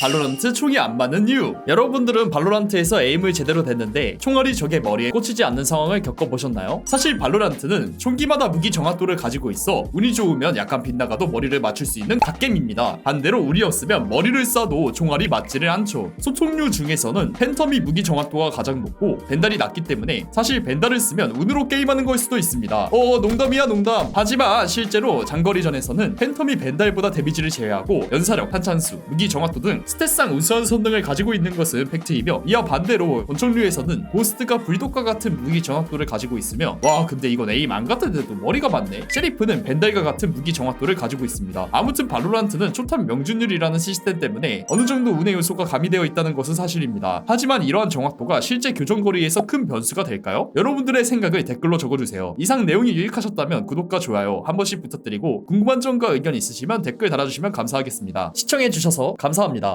발로란트 총이 안 맞는 이유. 여러분들은 발로란트에서 에임을 제대로 댔는데 총알이 적의 머리에 꽂히지 않는 상황을 겪어보셨나요? 사실 발로란트는 총기마다 무기 정확도를 가지고 있어 운이 좋으면 약간 빗나가도 머리를 맞출 수 있는 갓겜입니다. 반대로 운이 없으면 머리를 쏴도 총알이 맞지를 않죠. 소총류 중에서는 팬텀이 무기 정확도가 가장 높고 벤달이 낮기 때문에 사실 벤달을 쓰면 운으로 게임하는 걸 수도 있습니다. 어 농담이야 농담. 하지만 실제로 장거리전에서는 팬텀이 벤달보다 데미지를 제외하고 연사력, 탄창수, 무기 정확도 등 스탯상 우수한 성능을 가지고 있는 것은 팩트이며 이와 반대로 권총류에서는 고스트가 불독과 같은 무기 정확도를 가지고 있으며 와 근데 이건 에임 안 같은데도 머리가 맞네. 셰리프는 벤달과 같은 무기 정확도를 가지고 있습니다. 아무튼 발로란트는 초탄 명중률이라는 시스템 때문에 어느 정도 운의 요소가 가미되어 있다는 것은 사실입니다. 하지만 이러한 정확도가 실제 교전거리에서 큰 변수가 될까요? 여러분들의 생각을 댓글로 적어주세요. 이상 내용이 유익하셨다면 구독과 좋아요 한 번씩 부탁드리고 궁금한 점과 의견 있으시면 댓글 달아주시면 감사하겠습니다. 시청해주셔서 감사합니다